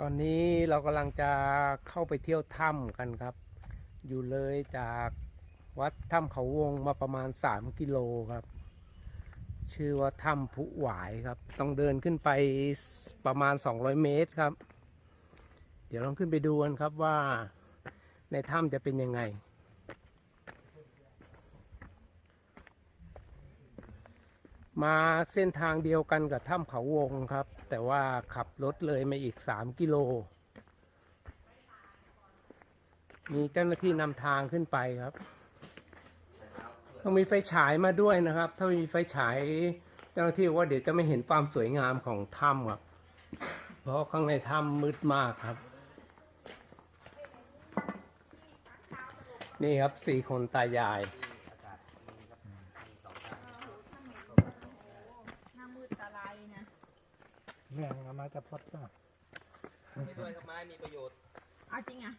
ตอนนี้เรากำลังจะเข้าไปเที่ยวถ้ำกันครับ อยู่เลยจากวัดถ้ำเขาวงมาประมาณ 3 กิโลครับ ชื่อว่าถ้ำผุหวายครับ ต้องเดินขึ้นไปประมาณ 200 เมตรครับ เดี๋ยวลองขึ้นไปดูกันครับว่าในถ้ำจะเป็นยังไง มาเส้นทางเดียวกันกับถ้ำเขาวงครับ แต่ว่าขับรถเลยมาอีก 3 กิโล มีเจ้าหน้าที่นำทางขึ้นไปครับ ต้องมีไฟฉายมาด้วยนะครับ ถ้าไม่มีไฟฉายเจ้าหน้าที่ว่าเดี๋ยวจะไม่เห็นความสวยงามของถ้ำครับ เพราะข้างในถ้ำมืดมากครับ นี่ครับสี่คนตายาย หน้ามืดตาลายนะ แม่งเอามาจะพดก็ไม่ด้วยทำไมมีประโยชน์เอาจริงอะ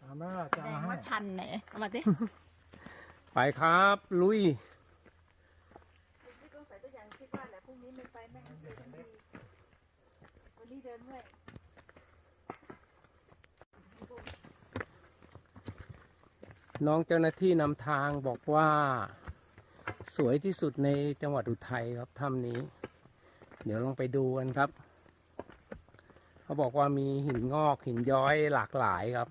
เอามาจะแดเอางให้ว่าชันไหนเอามาดิไปครับ ลุยพี่ต้องใส่ตัวอย่างคิดว่าแหละพรุ่งนี้ไม่ไปแม่งเดินดีวันนี้เดินเมื่อยน้องเจ้าหน้าที่นำทางบอกว่า สวยที่สุดในจังหวัดอุทัยครับถ้ำนี้ เดี๋ยวลองไปดูกันครับ เขาบอกว่ามีหินงอกหินย้อยหลากหลายครับ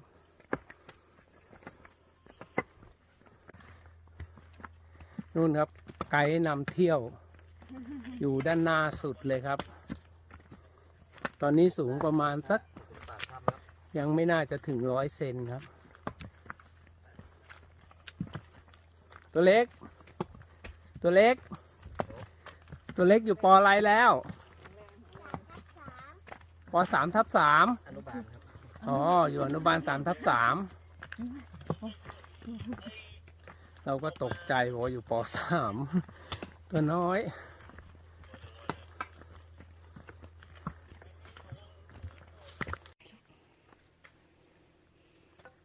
นู่นครับ ไกด์นำเที่ยว อยู่ด้านหน้าสุดเลยครับ ตอนนี้สูงประมาณสัก ยังไม่น่าจะถึงร้อยเซนครับ ตัวเล็ก ตัวเล็ก ตัวเล็กอยู่ปออะไรแล้ว ปสามทับสามอนุบาลครับอ๋อ อยู่อนุบาลสามทับสามเราก็ตกใจบอกว่าอยู่ปสามตัวน้อย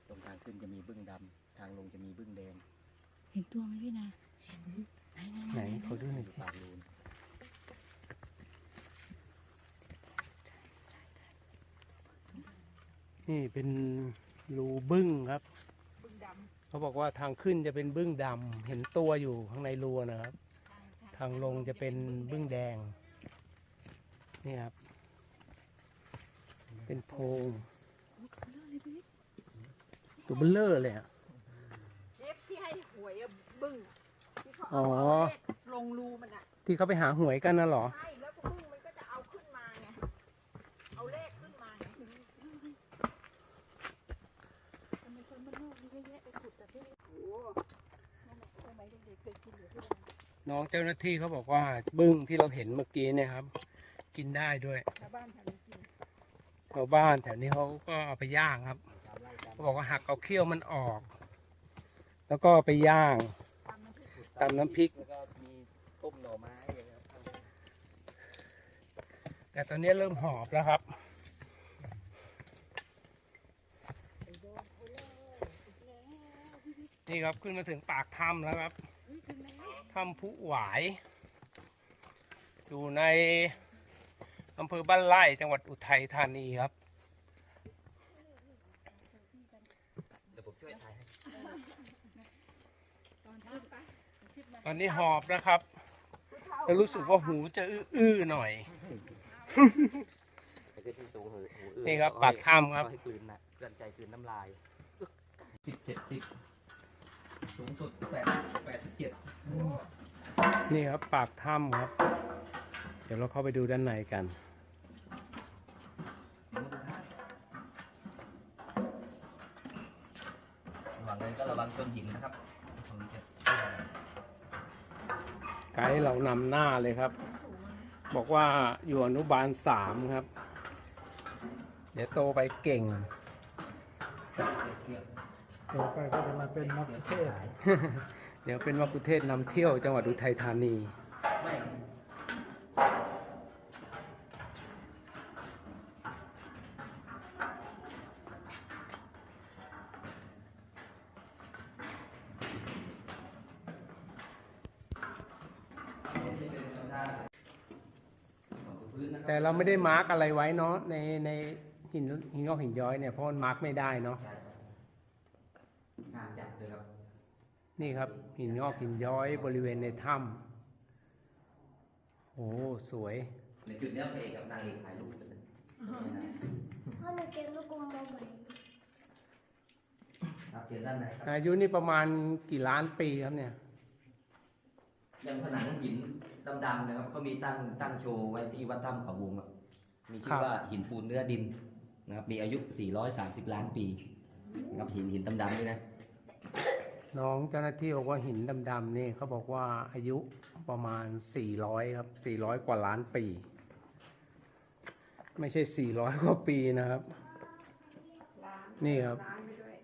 ตรงทางขึ้นจะมีบึ้งดำทางลงจะมีบึ้งแดง เห็นตัวไหมพี่นาไหนเขาดูหน่อยอยู่ปากรูน นี่เป็นรูบึ้งครับ บึ้งดเขาบอกว่าทางขึ้นจะเป็นบึ้งดำเห็นตัวอยู่ข้างในรูนะครับำทางลงจะเป็นบึ้งแดง นี่ครับ เป็นโพรงตัวเบลเลอร์เลยอะเล็บที่ให้หวยอะบึ้งที่เขาอ๋เอาอเลขลงรูมันอะที่เขาไปหาหวยกันน่ะเหรอ ใช่แล้วก็บึ้งมันก็จะเอาขึ้นมาไงเอาเลขขึ้นมาไงทำไมคนบ้านนอกมีเยอะแยะไปขุดแต่ที่โอ้นั่นแหละสมัยเด็กๆเคยกินอยู่ที่นั่ นน้องเจ้าหน้าที่เขาบอกว่า บึ้งที่เราเห็นเมื่อกี้เนี่ยครับ กินได้ด้วยชาวบ้านแถวนี้กินชาวบ้านแถวนี้เขาก็เอาไปย่างครับเขาบอกว่าหักเอาเขี้ยวมันออก แล้วก็เอาไปย่างตำน้ำพริกตำน้ำพริก แล้วก็มีต้มหน่อไม้อย่างเงี้ยครับแต่ตอนนี้เริ่มหอบแล้วครับ นี่ครับขึ้นมาถึงปากถ้ำแล้วครับ ถ้ำผู้หวาย อยู่ในอำเภอบ้านไร่จังหวัดอุทัยธานีครับ เดี๋ยวผมช่วยถ่ายให้ตอนนี้หอบนะครับแล้วรู้สึกว่าหูจะอื้อๆหน่อยแต่ก็ที่สูงหูหูอื้อนี่ครับเอปากถ้ำครับเอาให้กลืนนะเกลือนใจกลืนน้ำลาย สิบเจ็ดสิบสูงสุดแปดแปดสิบเจ็ด นี่ครับปากถ้ำครับ เดี๋ยวเราเข้าไปดูด้านในกัน ระวังเลยก็ระวังต้นหินนะครับผมจะไกด์เรานำหน้าเลยครับ บอกว่าอยู่อนุบาลสามครับ เดี๋ยวโตไปเก่งต่อไปก็จะมาเป็นนักเทศ เดี๋ยวเป็นวักุเทศนำเที่ยวจังหวัดอุทัยธานีแต่เราไม่ได้มาร์กอะไรไว้เนาะในในหินหินงอกหินย้อยเนี่ยเพราะมันมาร์กไม่ได้เนาะ ใช่ครับงามจัดเลยครับ นี่ครับหินงอกหินย้อยบริเวณในถ้ำโอ้สวย ในจุดเนี้ยพระเอกกับนางเอกถ่ายรูปกันเลยพ่อหนูเก็บลูกกลมมาใหม่ครับเจอด้านในครับอายุนี่ประมาณกี่ล้านปีครับเนี่ยยังผนังหินดำๆนะครับเขามีตั้งตั้งโชว์ไว้ที่วัดถ้ำเขาวงครับมีครัชื่อบว่าหินปูนเนื้อดินนะครับมีอายุ 430 ล้านปีนะครับหินหินดำๆนี่นะ น้องเจ้าหน้าที่บอกว่าหินดำๆนี่เขาบอกว่าอายุประมาณ 400 ครับ 400 กว่าล้านปี ไม่ใช่ 400 กว่าปีนะครับล้างนี่ครับล้างไปด้วย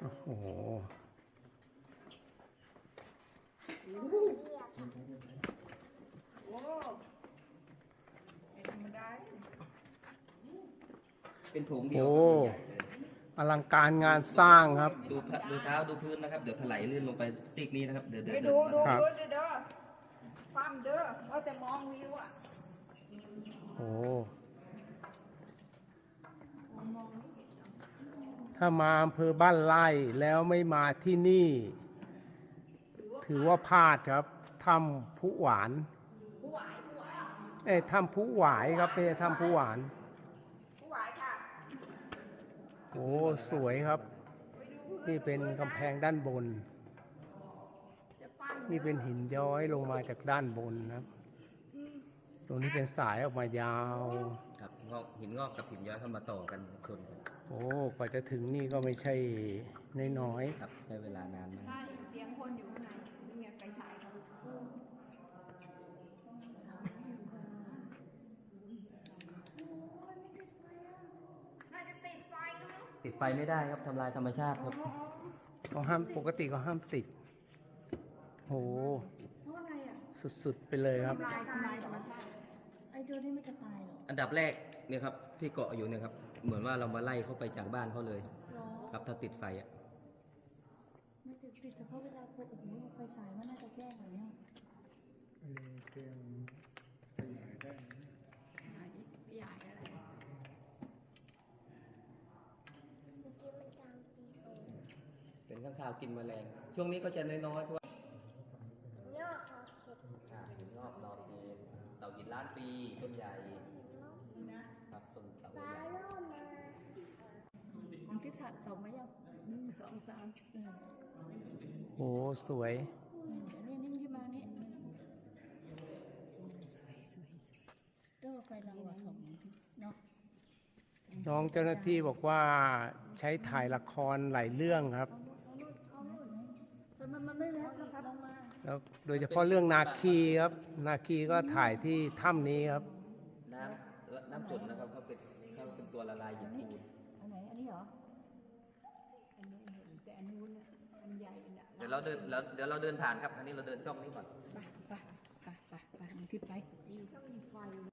โอ้โหโอ้ไม่ธรรมดาเป็นโถงเดียวโอ้ อลังการงานสร้างครับ ดูพระดูเท้าดูพื้นนะครับ เดี๋ยวถลายลื่นลงไปซีกนี้นะครับ เดี๋ยวเดี๋ยวไปเดี๋ยดูวดูครับ ดูเด้อเด้อความเด้อว่าแต่มองวิวอะโอ้มองไม่เห็นถ้ามาอำเภอบ้านไร่แล้วไม่มาที่นี่ ถือว่าพลาดครับถ้ำผู้หวานผู้หวายผู้หวายเอ้ยถ้ำผู้หวายครับไม่ใช่ถ้ำผู้หวานผู้หวายค่ะ โอ้สวยครับไปดูพื้นี่เป็นกำแพงด้านบนจะปั้นนี่เป็นหินย้อยลงมาจากด้านบนนะครับ ตรงนี้เป็นสายออกมายาว ครับงอกหินงอกกับหินย้อยเข้ามาต่อกันชนกันโอ้กว่าจะถึงนี่ก็ไม่ใช่น้อยครับใช้เวลานานมาก ใช่เสียงคนอยู่ข้างในนี่ไงไฟฉายเขาน่าจะติดไฟนะมั้ง ติ ดไฟไม่ได้ครับทำลายธรรมชาติครับๆก็ห้ามปกติก็ห้ามติดโอ้เพราะอะไรอะสุดๆไปเลยครับ ทำลายทำลายธรรมชาติไอ้ตัวนี้ไม่จะตายหรออันดับแรกเนี่ยครับที่เกาะอยู่เนี่ยครับ เหมือนว่าเรามาไล่เขาไปจากบ้านเขาเลย หรอครับถ้าติดไฟอะไม่ถึงติดเฉพาะเวลาโอ้โหไฟฉายมันน่าจะแจ้งแบบเนี้ย มีเตียงขยายได้นะ ใหญ่อะไร เป็นข้างคาวกินแมลง ช่วงนี้ก็จะน้อยๆเพราะว่ายอดเขาเข็ดอ่าหินงอกรอเกณเสาหินล้านปีต้นใหญ่ครับต้นเสาใหญ่ของทิพย์สัตว์สองไหมยังหนึ่งสองสามเออโอ้สวยนี่นี่ที่มานี่สวยสวยสวยเด้อไฟเราอะของเนาะน้องเจ้าหน้าที่บอกว่าใช้ถ่ายละครหลายเรื่องครับแต่มันมันไม่แล้วนะครับลงมา แล้วโดยเฉพาะเรื่องนาคีครับ นาคีก็ถ่ายที่ถ้ำนี้ครับ น้ำเอ่อน้ำฝนนะครับเขาเป็นเขาเป็นตัวละลายหินปูนอันไหน อันนี้เหรอ อันนี้เห็นแต่อันนู้นน่ะอันใหญ่น่ะเดี๋ยวเราเดินเราเดี๋ยวเราเดินผ่านครับ อันนี้เราเดินช่องนี้ก่อน ไปไปไปไปไปมึงทิพย์ไป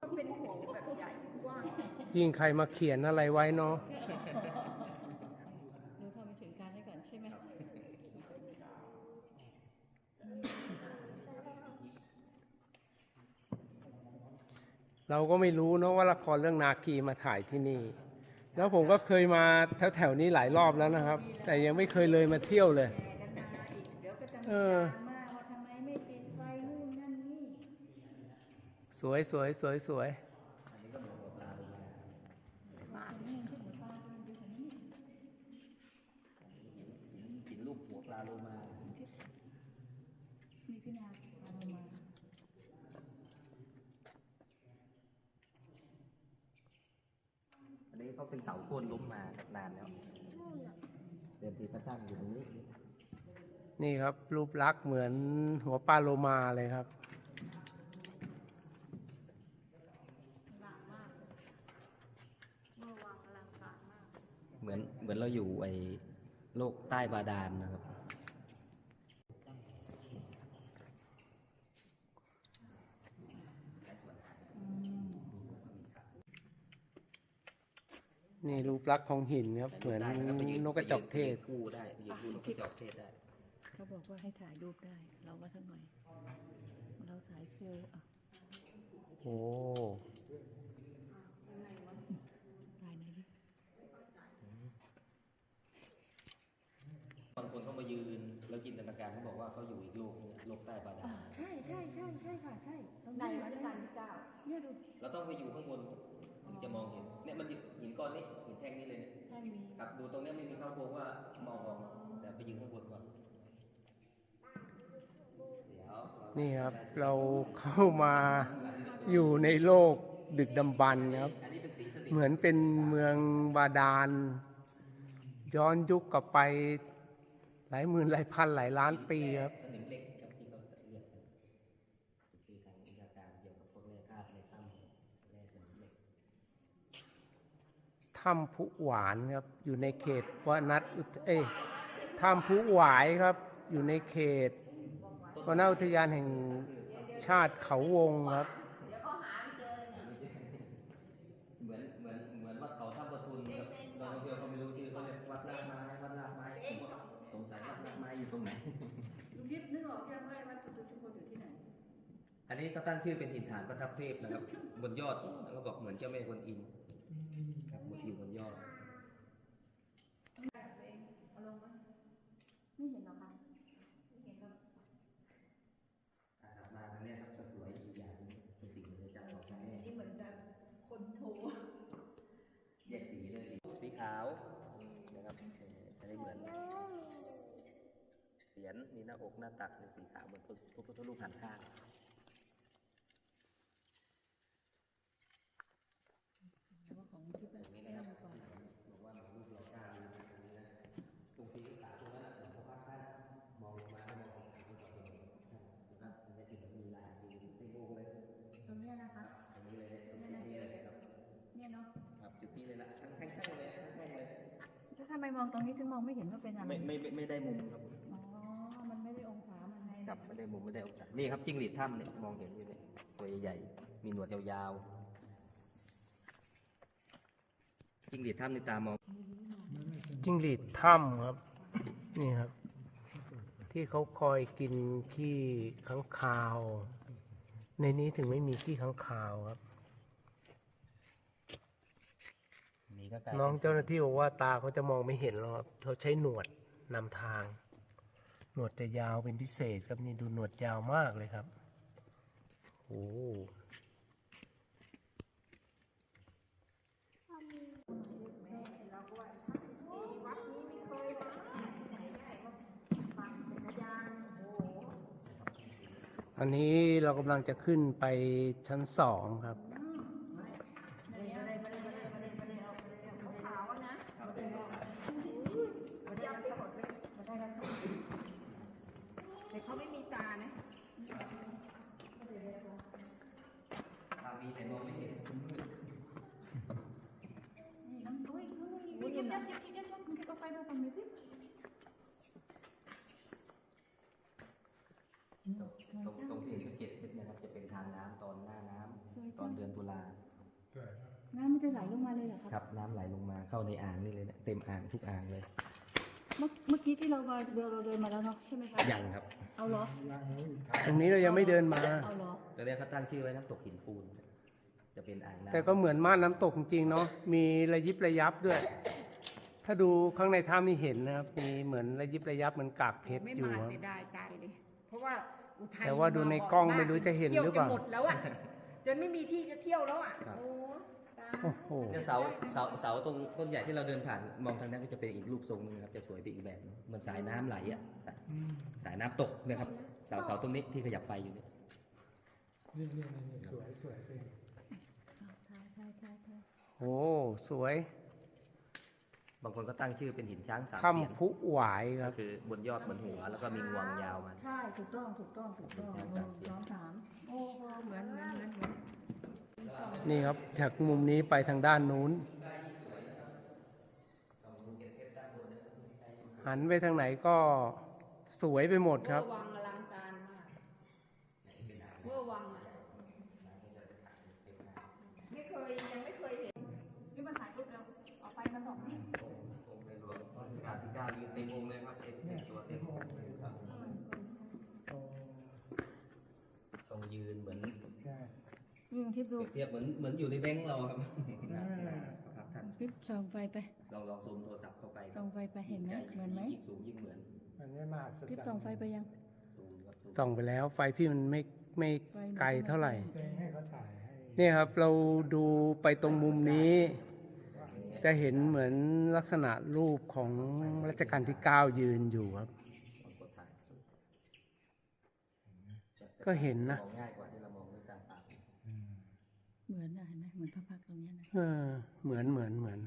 ก็เป็นโถงแบบใหญ่กว้างยิ่งใครมาเขียนอะไรไว้เนาะ รู้เข้าไปถึงการแล้วก่อนใช่ไหม เราก็ไม่รู้เนาะว่าละครเรื่องนาคีมาถ่ายที่นี่ แล้วผมก็เคยมาแถวๆนี้หลายรอบแล้วนะครับ แต่ยังไม่เคยเลยมาเที่ยวเลยแชร์กันมาอีกเดี๋ยวก็จะมีเออดราม่าว่าทำไมไม่ติดไฟนู่นนั่นนี่ สวยสวยสวยสวย อันนี้ก็เหมือนหัวปลาลงมา มานี่ที่หัวปลาเดินดูของนี่ หินรูปหัวปลาโลมา นี่พี่นาพาเรามา อันนี้เขาเป็นเสาโค่นล้มมาครับนานแล้ว เดิมทีพระตั้งอยู่ตรงนี้นี่ครับ รูปลักษณ์เหมือนหัวปลาโลมาเลยครับ เหมือนเหมือนเราอยู่ไอ้โลกใต้บาดาลนะครับ นี่รูปลักษณ์ของหินครับ เหมือนนกกระจอกเทศคู่ได้ยืนคู่นกกระจอกเทศได้ เขาบอกว่าให้ถ่ายรูปได้ เราก็สักหน่อย เราสายเซลล์อะโอ้ถ่ายไหนดิบางคนเขามายืนแล้วจินตนาการเขาบอกว่าเขาอยู่อีกโลกนึงโลกใต้บาดาลใช่ใช่ใช่ใช่ค่ะใช่ใรงไนรัชกาลที่เก้าเนี่ยดู เราต้องไปอยู่ข้างบน ถึงจะมองเห็นเนี่ยมันหินก้อนนี้หินแท่งนี้เลยเนี่ยแค่นี้ครับดูตรงเนี้ยไม่มีข้าวโพดว่ามองออกแต่ไปยืนข้างบนก่อนเดี๋ยวนี่ครับเราเข้ามาอยู่ในโลกดึกดำบรรพ์ครับอันนี้เป็นสีสนิมเหมือนเป็นเมืองบาดาล ย้อนยุคกลับไปหลายหมื่นหลายพันหลายล้านปีครับสนิมเหล็กครับที่เขาเรียกกันคือทางวิชาการเกี่ยวกับพวกแร่ธาตุในถ้ำแร่สนิมเหล็ก ถ้ำผู้หวานครับ อยู่ในเขตวนัดอุทเอ้ยถ้ำผู้หวายครับ อยู่ในเขตวนอุทยานแห่งชาติเขาวงครับเหมือนเหมือนเหมือนวัดเขาท่าประทุนครับบางเพื่อนเขาไม่รู้ชื่อเขาเรียกวัดลาดไม้วัดลาดไม้ผมก็สงสัยวัดลาดไม้อยู่ตรงไหนลุงยิบนึกออกยังว่าวัดพุทธชุมพลอยู่ที่ไหน อันนี้เขาตั้งชื่อเป็นหินฐานประทับเทพนะครับ บนยอดแล้วก็บอกเหมือนเจ้าแม่กวนอิม ครับหมดอยู่บนยอดไม่เห็นหรอคะอ่าถัดมาทางเนี้ยครับก็สวยอีกอย่างหนึงเป็นสิ่งที่จะบอกให้นี่เหมือนแบบคนโทรแยกสีเลยสีสีขาวนะครับเอ่ออันนี้เหมือนเสียนมีหน้าอกหน้าตักเป็นสีขาวเหมือนพระพุทธรูปหันข้าง แต่ว่าของที่เป็นแก้วก่อน บอกว่ามันรูปเรากล้าดูตรงนี้นะตรงที่ขาตรงนั้นน่ะเหมือนพระพักตร์ท่านมองลงมาก็มองเห็นขาตรงนี้นะครับอันนี้คือมันมีลายอยู่ในองค์เลย ตรงเนี้ยนะคะ ตรงนี้เลยตรงนี้เลยครับ เนี่ยเนาะ ครับจุดนี้เลยละทั้งแท่งๆเลยทั้งแท่งเลย ถ้า ทำไมมองตรงนี้ถึงมองไม่เห็นว่าเป็นอะไรไม่ไม่ไม่ไม่ได้มุมครับ อ๋อ มันไม่ได้องศามันไม่จับไม่ได้มุมไม่ได้องศานี่ครับจิ้งหรีดถ้ำเนี่ยมองเห็นอยู่เนี่ยตัวใหญ่ๆมีหนวดยาวๆจิ้งหรีดถ้ำในตามองจิ้งหรีดถ้ำครับ นี่ครับ ที่เขาคอยกินขี้ข้างคาว ในนี้ถึงไม่มีขี้ข้างคาวครับ มี ก็กลายน้องเจ้าหน้าที่บอกว่าตาเขาจะมองไม่เห็นหรอกครับเขาใช้หนวดนำทาง หนวดจะยาวเป็นพิเศษครับนี่ดูหนวดยาวมากเลยครับโอ้โหวัดนี้ไม่เคยเลยไหนได้มาฟังเป็นพยานโอ้โหอันนี้เรากำลังจะขึ้นไปชั้นสองครับ ขาวๆนะเดี๋ยวไปหมดเลยแต่เขาไม่มีตานะ ตามีแต่มองไม่เห็น นี่น้ำตุ้ยตุ้ยตุ้ยเดี๋ยวเดี๋ยวเดี๋ยวเดี๋ยวคุณคิดเอาไฟมาส่องหน่อยสิ ตรงตรงที่เห็นสะเก็ดเพชรนะครับจะเป็นทางน้ำต อนหน้าน้ำตอนเดือนตุลาน้ำมันจะไหลลงมาเลยเหรอคครับรับน้ำไหลลงมาเข้าในอ่างนี่เลยเนี่ยเต็มอ่างทุกอ่างเลยเมื่อเมื่อกี้ที่เรามาเดินเราเดินมาแล้วเนาะใช่ไหมคะยังครับเอาเหรอตรงนี้เรายังไม่เดินมา เอาเหรอตอนนี้เขาตั้งชื่อไว้น้ำตกหินปูน จะเป็นอ่างน้ำแต่ก็เหมือนม่านน้ำตกจริงๆเนาะมีระยิบระยับด้วย ถ้าดูข้างในถ้ำนี่เห็นนะครับมีเหมือนระยิบระยับเหมือนกากเพชรไม่อยู่มาครับเสียดายตายเลย เพราะว่า อุทัยแต่ว่าดูในกล้องไม่รู้จะเห็นหรือเปล่าที่ยวจะหมดแล้วอะจนไม่มีที่จะเที่ยวแล้วอะโอ้ตายโอ้โห เนี่ยเสาเสาเสาตรงต้นใหญ่ที่เราเดินผ่านมองทางนั้นก็จะเป็นอีกรูปทรงหนึงครับจะสวยไปอีกแบบหนึ่งเหมือนสายน้ำไหลอะสายสายน้ำตกนะครับเสาเสาตรงนี้ที่ขยับไฟอยู่เนี่ยนี่นี่นี่สวยสวยจริงถ่ายถ่ายถ่ายถ่ายโอ้ สวย บางคนก็ตั้งชื่อเป็นหินช้างสามเสียนถ้ำผู้หวายคก็รับคือบนยอดบนหัวแล้วก็มีงวงยาวมาใช่ถูกต้องถูกต้องถูกต้องหสานึ่มงเสียงสองสามโอ้โหเหมือนเหมือนเหมือนเหมือนนี่ครับจากมุมนี้ไปทางด้านนู้น หันไปทางไหนก็สวยไปหมดครับเวอร์วังอลังการมากเวอร์วังอะไม่เคยยังไม่เคยเห็น นี่มาถ่ายรูปเราเอาไฟมาส่องนี่ องค์ในหลวงรัชกาลที่เก้ายืนเต็มองค์เลยครับเต็มเต็มตัวเต็มองค์เลยครับ โต ทรงยืนเหมือน ใช่ นี่ล องทิพย์เปดูรียบเทียบเหมือนเหมือนอยู่ในแบงค์เราครับอ่าครับท่านทิพย์ส่องไฟไปลองลองซูมโทรศัพท์เข้าไปส่องไฟไปเห็นไหมเหมือนไหมยิ่งสูงยิ่งเหมือนออันนี้มหัศจรรย์ทิพย์ส่องไฟไปยังสูงครับสูงส่องไปแล้ว ไฟพี่มันไม่ไม่ไกลเท่าไหร่เองให้เขาถ่ายให้เนี่ยครับเราดูไปตรงมุมนี้ จะเห็นเหมือนลักษณะรูปของรัชกาลที่ 9 ยืนอยู่ครับกดถ่ายก็เห็นนะ เหมือนนะเห็นไหมเหมือนพระพักตร์ตรงเนี้ยนะเออ เหมือนเหมือนเหมือน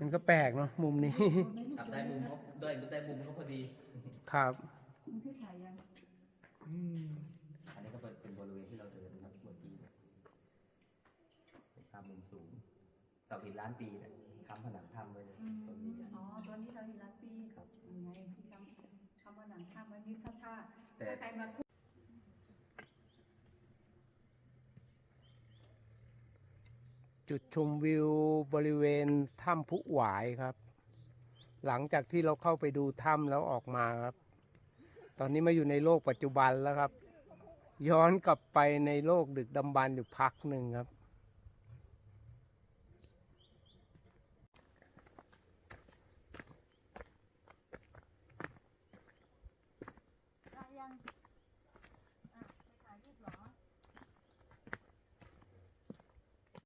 มันก็แปลกเนาะมุมนี้ครับได้มุมเขาได้ได้มุมเขาพอดี ครับคุณที่ถ่ายยังอืมอันนี้ก็เป็นเป็นบริเวณที่เราเดินนะครับเมื่อกี้เนี่ยเป็นภาพมุมสูงเสาหินล้านปีเนี่ยค้ำผนังถ้ำไว้เลยต้นนี้ใหญ่อ๋อตอนนี้เราอยู่ร้านปีครับยังไงที่คำคำว่าหนังข้ามวันนี้ถ้าถ้าแต่ถ้าใครมาทุ จุดชมวิวบริเวณถ้ำพุหวายครับ หลังจากที่เราเข้าไปดูถ้ำแล้วออกมาครับ ตอนนี้มาอยู่ในโลกปัจจุบันแล้วครับ ย้อนกลับไปในโลกดึกดำบรรพ์อยู่พักหนึ่งครับ